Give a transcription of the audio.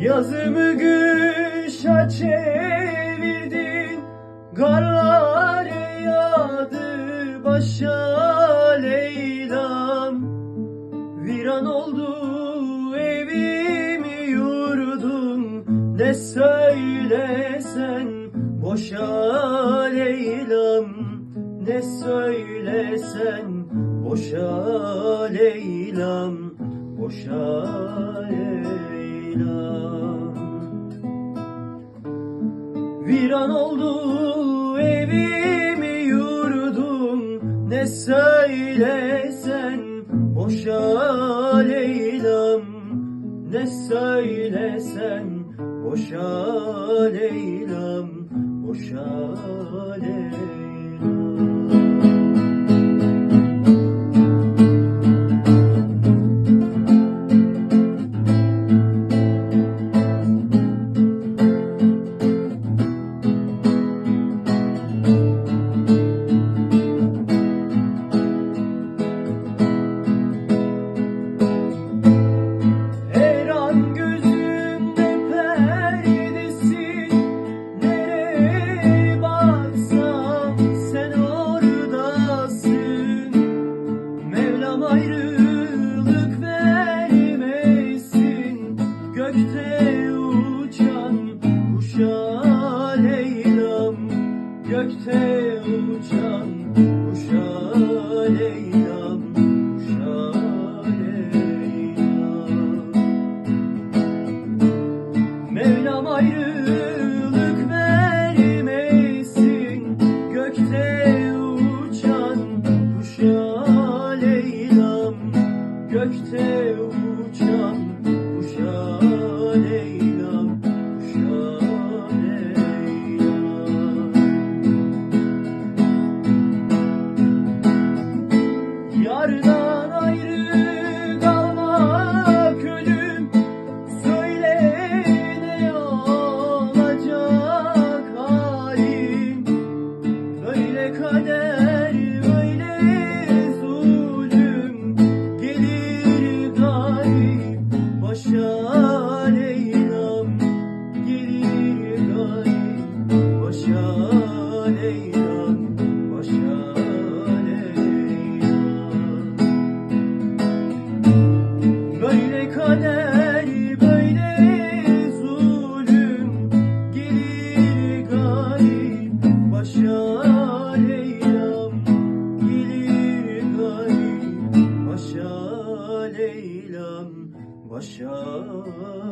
Yazımı kışa çevirdin Karlar yağdı başa Leyla'm. Viran oldu evim yurdum Ne söylesen boşa Leyla'm Ne söylesen boşa Leyla'm Boşa Leyla'm. Viran oldu evim yurdum Ne söylesen boşa Leyla'm. Ne söylesen boşa Leyla'm Boşa Leyla'm Gökte uçan kuşa Leyla'm Gökte uçan kuşa Leyla'm Leyla'm